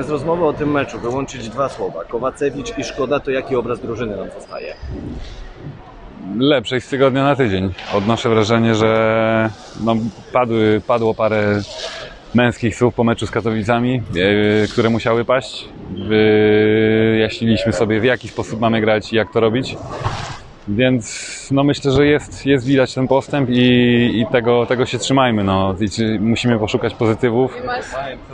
Z rozmowy o tym meczu wyłączyć dwa słowa. Kowacewicz i Szkoda, to jaki obraz drużyny nam zostaje? lepszej z tygodnia na tydzień. Odnoszę wrażenie, że no, padły, padło parę męskich słów po meczu z Katowicami, e, które musiały paść. Wyjaśniliśmy sobie, w jaki sposób mamy grać i jak to robić. Więc no myślę, że jest, jest widać ten postęp i, i tego, tego się trzymajmy. No. I musimy poszukać pozytywów.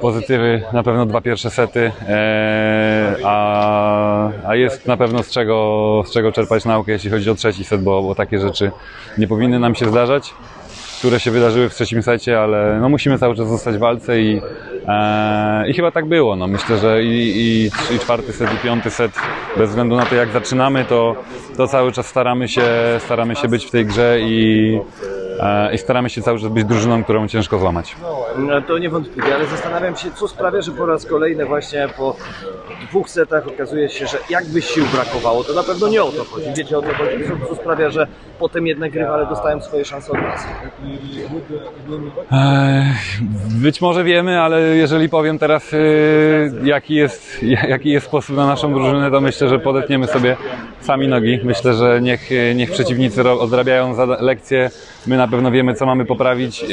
Pozytywy na pewno dwa pierwsze sety, e, a, a jest na pewno z czego, z czego czerpać naukę, jeśli chodzi o trzeci set, bo, bo takie rzeczy nie powinny nam się zdarzać, które się wydarzyły w trzecim secie, ale no musimy cały czas zostać w walce i, e, i chyba tak było. No. Myślę, że i, i, i czwarty set, i piąty set, bez względu na to jak zaczynamy, to, to cały czas staramy się, staramy się być w tej grze i, i staramy się cały czas być drużyną, którą ciężko złamać. No, to niewątpliwie, ale zastanawiam się, co sprawia, że po raz kolejny właśnie po dwóch setach okazuje się, że jakby sił brakowało, to na pewno nie o to chodzi. Wiecie o co chodzi? Co, sprawia, że potem jednak rywale dostają swoje szanse od nas? Ech, Być może wiemy, ale jeżeli powiem teraz, y, jaki, jest, jaki jest sposób na naszą drużynę, to myślę, że podetniemy sobie sami nogi. Myślę, że niech, niech przeciwnicy odrabiają lekcje. My na pewno wiemy, co mamy poprawić y,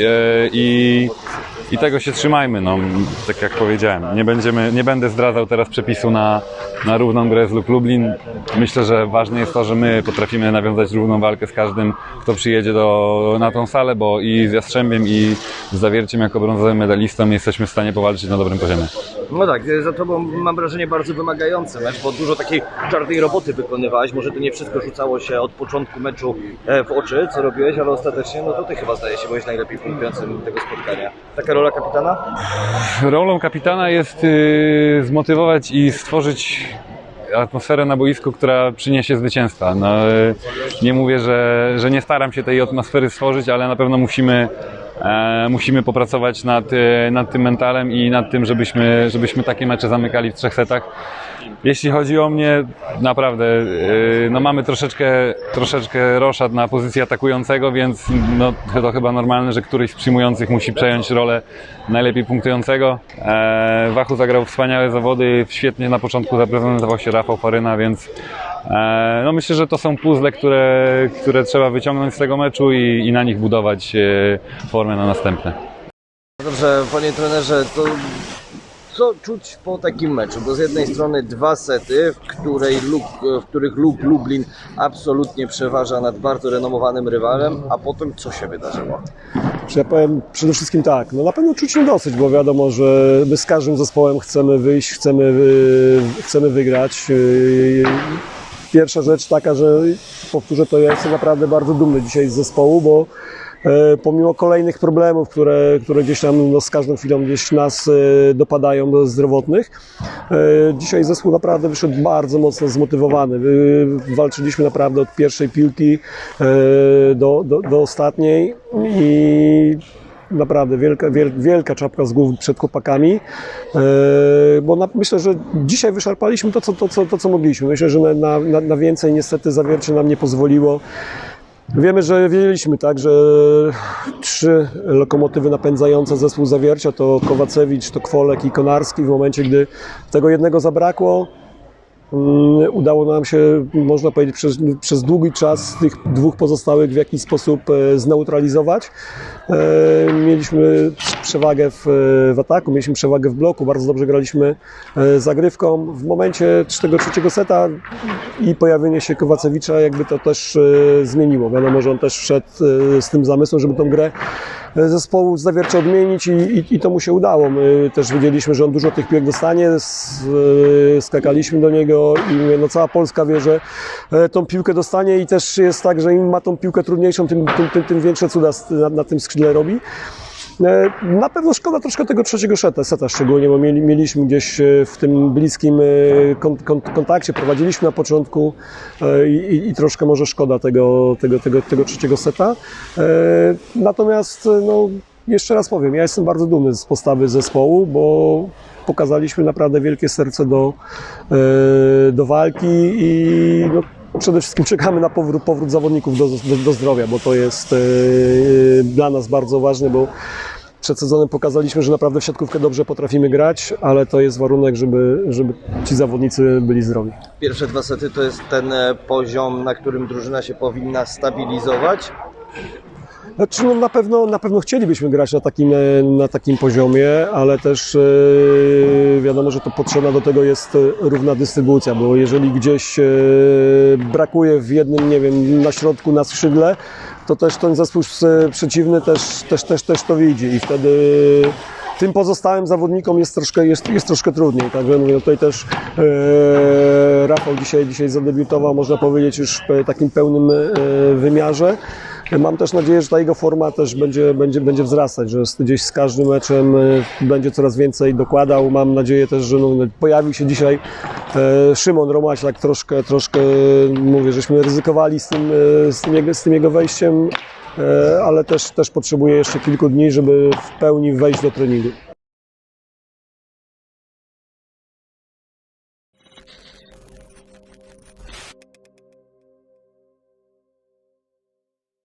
i, i tego się trzymajmy. No, tak jak powiedziałem, nie, będziemy, nie będę zdradzał teraz przepisu na, na równą grę z Luk Lublin. Myślę, że ważne jest to, że my potrafimy nawiązać równą walkę z każdym, kto przyjedzie do, na tą salę, bo i z Jastrzębiem, i z Zawierciem jako brązowym medalistą jesteśmy w stanie powalczyć na dobrym poziomie. No tak, za tobą mam wrażenie bardzo wymagający mecz, bo dużo takiej czarnej roboty wykonywałeś. Może to nie wszystko rzucało się od początku meczu e, w oczy, co robiłeś, ale ostatecznie no to ty chyba zdaje się byłeś najlepiej punktującym tego spotkania. Taka rola kapitana? Rolą kapitana jest y, zmotywować i stworzyć atmosferę na boisku, która przyniesie zwycięstwa. No, y, nie mówię, że, że nie staram się tej atmosfery stworzyć, ale na pewno musimy, e, musimy popracować nad, y, nad tym mentalem i nad tym, żebyśmy, żebyśmy takie mecze zamykali w trzech setach. Jeśli chodzi o mnie, naprawdę, yy, no mamy troszeczkę, troszeczkę roszad na pozycji atakującego, więc no, to chyba normalne, że któryś z przyjmujących musi przejąć rolę najlepiej punktującego. E, Wachu zagrał wspaniałe zawody, świetnie na początku zaprezentował się Rafał Faryna, więc e, no myślę, że to są puzzle, które, które trzeba wyciągnąć z tego meczu i, i na nich budować e, formę na następne. Dobrze, panie trenerze, to co czuć po takim meczu? Bo z jednej strony dwa sety, w, której Luk, w których Luk Lublin absolutnie przeważa nad bardzo renomowanym rywalem, a potem co się wydarzyło? Ja powiem przede wszystkim tak, no na pewno czuć dosyć, bo wiadomo, że my z każdym zespołem chcemy wyjść, chcemy, y, chcemy wygrać. Pierwsza rzecz taka, że powtórzę to, ja jestem naprawdę bardzo dumny dzisiaj z zespołu, bo e, pomimo kolejnych problemów, które, które gdzieś tam no, z każdą chwilą gdzieś nas e, dopadają zdrowotnych, e, dzisiaj zespół naprawdę wyszedł bardzo mocno zmotywowany. Walczyliśmy naprawdę od pierwszej piłki do, do, do ostatniej i naprawdę wielka, wiel, wielka czapka z głów przed chłopakami, e, bo na, myślę, że dzisiaj wyszarpaliśmy to, co, to, co, to, co mogliśmy. Myślę, że na, na, na więcej niestety zawiercie nam nie pozwoliło. Wiemy, że wiedzieliśmy, tak, że trzy lokomotywy napędzające zespół zawiercia to Kowacewicz, to Kwolek i Konarski. W momencie, gdy tego jednego zabrakło, Udało nam się, można powiedzieć, przez, przez długi czas tych dwóch pozostałych w jakiś sposób e, zneutralizować. E, Mieliśmy przewagę w, w ataku, mieliśmy przewagę w bloku, bardzo dobrze graliśmy e, zagrywką. W momencie tego trzeciego seta i pojawienie się Kowacewicza jakby to też zmieniło. Wiadomo, że on też wszedł z tym zamysłem, żeby tą grę zespołu zawiercie odmienić i, i, i to mu się udało. My też wiedzieliśmy, że on dużo tych piłek dostanie, e, skakaliśmy do niego i mówię, no cała Polska wie, że e, tą piłkę dostanie i też jest tak, że im ma tą piłkę trudniejszą, tym, tym, tym, tym większe cuda na, na tym skrzydle robi. E, Na pewno szkoda troszkę tego trzeciego seta, seta szczególnie, bo mieli, mieliśmy gdzieś e, w tym bliskim e, kon, kon, kontakcie, prowadziliśmy na początku i, i- troszkę może szkoda tego, tego, tego, tego trzeciego seta. Natomiast no, jeszcze raz powiem, ja jestem bardzo dumny z postawy zespołu, bo pokazaliśmy naprawdę wielkie serce do, do walki i no, przede wszystkim czekamy na powrót, powrót zawodników do, do, do zdrowia, bo to jest dla nas bardzo ważne, bo przed sezonem pokazaliśmy, że naprawdę w siatkówkę dobrze potrafimy grać, ale to jest warunek, żeby, żeby ci zawodnicy byli zdrowi. Pierwsze dwa sety to jest ten e, poziom, na którym drużyna się powinna stabilizować. Znaczy, no, na, pewno, na pewno chcielibyśmy grać na takim, e, na takim poziomie, ale też e, wiadomo, że to potrzebna do tego jest równa dystrybucja, bo jeżeli gdzieś e, brakuje w jednym, nie wiem, na środku, na skrzydle, to też ten zespół przeciwny też, też, też, też to widzi i wtedy tym pozostałym zawodnikom jest troszkę, jest, jest troszkę trudniej. Także mówię, tutaj też e, Rafał dzisiaj, dzisiaj zadebiutował, można powiedzieć, już w takim pełnym e, wymiarze. Mam też nadzieję, że ta jego forma też będzie, będzie, będzie wzrastać, że gdzieś z każdym meczem e, będzie coraz więcej dokładał. Mam nadzieję też, że no, pojawił się dzisiaj e, Szymon Romać, tak troszkę, troszkę mówię, żeśmy ryzykowali z tym, e, z tym, jego, z tym jego wejściem, e, ale też, też potrzebuje jeszcze kilku dni, żeby w pełni wejść do treningu.